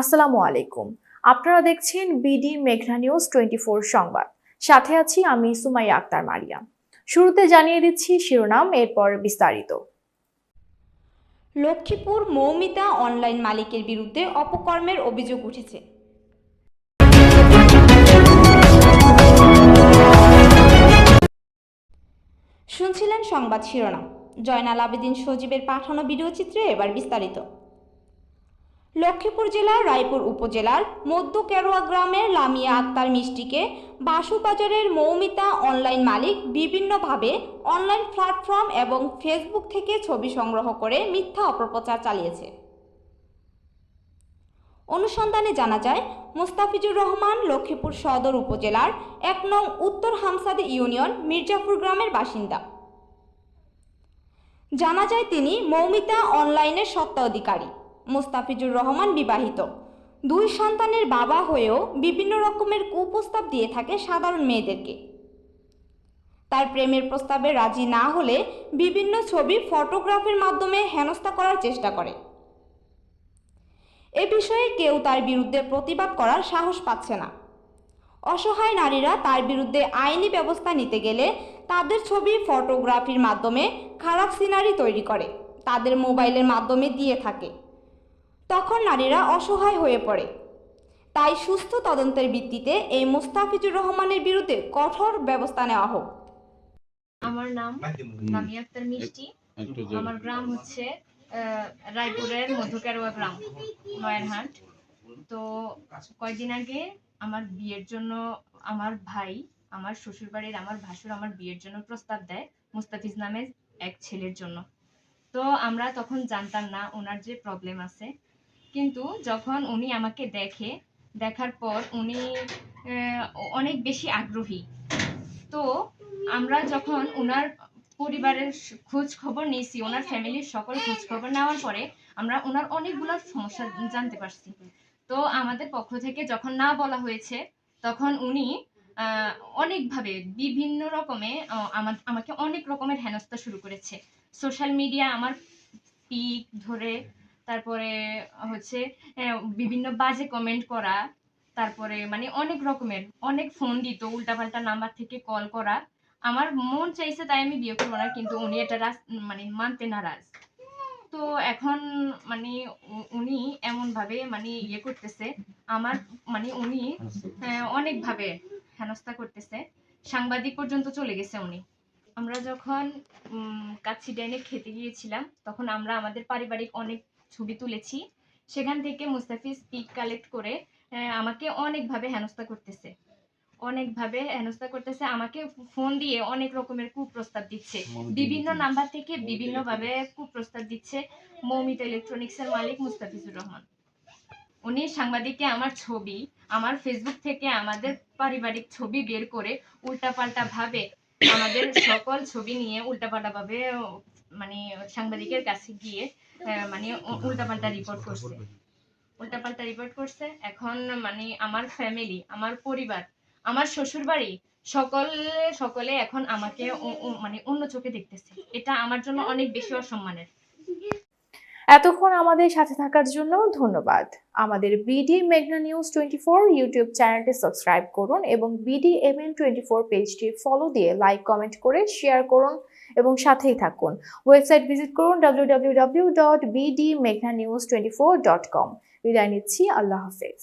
আসসালামু আলাইকুম। আপনারা দেখছেন বিডি মেঘনা নিউজ টোয়েন্টি সংবাদ। সাথে আছি আমি সুমাইয়া আক্তার মারিয়া। শুরুতে জানিয়ে দিচ্ছি শিরোনাম, এরপর বিস্তারিত। লক্ষ্মীপুর মৌমিতা অনলাইন মালিকের বিরুদ্ধে অপকর্মের অভিযোগ উঠেছে। শুনছিলেন সংবাদ শিরোনাম। জয়নাল আবেদিন সজীবের পাঠানো ভিডিও চিত্রে এবার বিস্তারিত। লক্ষ্মীপুর জেলার, রায়পুর উপজেলার, মধ্য কেরোয়া গ্রামের লামিয়া আক্তার মিষ্টিকে বাসুবাজারের মৌমিতা অনলাইন মালিক বিভিন্নভাবে অনলাইন প্ল্যাটফর্ম এবং ফেসবুক থেকে ছবি সংগ্রহ করে মিথ্যা অপপ্রচার চালিয়েছে। অনুসন্ধানে জানা যায়, মুস্তাফিজুর রহমান লক্ষ্মীপুর সদর উপজেলার এক নং উত্তর হামসাদে ইউনিয়ন মির্জাপুর গ্রামের বাসিন্দা। জানা যায়, তিনি মৌমিতা অনলাইনের স্বত্বাধিকারী মুস্তাফিজুর রহমান বিবাহিত। দুই সন্তানের বাবা হয়েও বিভিন্ন রকমের কুপ্রস্তাব দিয়ে থাকে সাধারণ মেয়েদেরকে। তার প্রেমের প্রস্তাবে রাজি না হলে বিভিন্ন ছবি ফটোগ্রাফির মাধ্যমে হেনস্থা করার চেষ্টা করে। এ বিষয়ে কেউ তার বিরুদ্ধে প্রতিবাদ করার সাহস পাচ্ছে না। অসহায় নারীরা তার বিরুদ্ধে আইনি ব্যবস্থা নিতে গেলে তাদের ছবি ফটোগ্রাফির মাধ্যমে খারাপ সিনারি তৈরি করে, তাদের মোবাইলের মাধ্যমে দিয়ে থাকে। তখন নারীরা অসহায় হয়ে পড়ে। তাই সুস্থ তদন্তের ভিত্তিতে এই মুস্তাফিজুর রহমানের বিরুদ্ধে কঠোর ব্যবস্থা নেওয়া হোক। আমার নাম আক্তার মিষ্টি। আমার গ্রাম হচ্ছে রায়পুরের মধুকেরোয়া গ্রাম নয়ারহাট। তো কয়েকদিন আগে আমার বিয়ের জন্য আমার ভাই আমার শ্বশুরবাড়ির আমার ভাসুর আমার বিয়ের জন্য প্রস্তাব দেয় মুস্তাফিজ নামের এক ছেলের জন্য। তো আমরা তখন জানতাম না ওনার যে প্রবলেম আছে। কিন্তু যখন উনি আমাকে দেখে, দেখার পর উনি অনেক বেশি আগ্রহী। তো আমরা যখন ওনার পরিবারের খোঁজ খবর নিয়েছি ওনার ফ্যামিলির সকল খোঁজ খবর নেওয়ার পরে আমরা ওনার অনেকগুলো সমস্যা জানতে পারছি। তো আমাদের পক্ষ থেকে যখন না বলা হয়েছে, তখন উনি অনেকভাবে বিভিন্ন রকমে আমাকে অনেক রকমের হেনস্থা শুরু করেছে। সোশ্যাল মিডিয়া আমার পিক ধরে তারপরে হচ্ছে বিভিন্ন বাজে কমেন্ট করা তারপরে মানে অনেক রকমের অনেক ফোন দিত উল্টাপাল্টা নাম্বার থেকে কল করা। আমার মন চাইছে তাই আমি বিয়ে করব না কিন্তু উনি এটা রাস- মানে মানতে নারাজ। তো এখন মানে উনি এমন ভাবে মানে ইয়ে করতেছে আমার মানে উনি আহ, অনেকভাবে হেনস্থা করতেছে। সাংবাদিক পর্যন্ত চলে গেছে উনি। আমরা যখন কাচ্চি ডাইনে খেতে গিয়েছিলাম তখন আমরা আমাদের পারিবারিক অনেক ছবি তুলেছি। সেখান থেকে মুস্তাফিজ পিক কালেক্ট করে আমাকে অনেকভাবে হেনস্থা করতেছে। অনেকভাবে হেনস্থা করতেছে আমাকে ফোন দিয়ে অনেক রকমের কুপ্রস্তাব দিচ্ছে। বিভিন্ন নাম্বার থেকে বিভিন্ন ভাবে কুপ্রস্তাব দিচ্ছে মৌমিতা ইলেকট্রনিক্স এর মালিক মুস্তাফিজুর রহমান। উনি সাংবাদিককে আমার ছবি আমার ফেসবুক থেকে আমাদের পারিবারিক ছবি বের করে উল্টাপাল্টা ভাবে আমাদের সকল ছবি নিয়ে উল্টাপাল্টা ভাবে মানে সাংবাদিকের কাছে গিয়ে মানে উল্টাপাল্টা রিপোর্ট করছে। উল্টাপাল্টা রিপোর্ট করছে। এখন মানে আমার ফ্যামিলি আমার পরিবার, আমার শ্বশুর বাড়ি সকলে সকলে এখন আমাকে মানে অন্য চোখে দেখতেছে। এটা আমার জন্য অনেক বেশি অসম্মানের। এতক্ষণ আমাদের সাথে থাকার জন্য ধন্যবাদ। আমাদের বিডি মেঘনা নিউজ টোয়েন্টি ফোর ইউটিউব চ্যানেলটি সাবস্ক্রাইব করুন এবং BD M N twenty four পেজটি ফলো দিয়ে লাইক কমেন্ট করে শেয়ার করুন। এবং সাথেই থাকুন। ওয়েবসাইট ভিজিট করুন ডাব্লিউ বিডি মেঘনা news twenty four dot com বিদায় নিচ্ছি, আল্লাহ হাফেজ।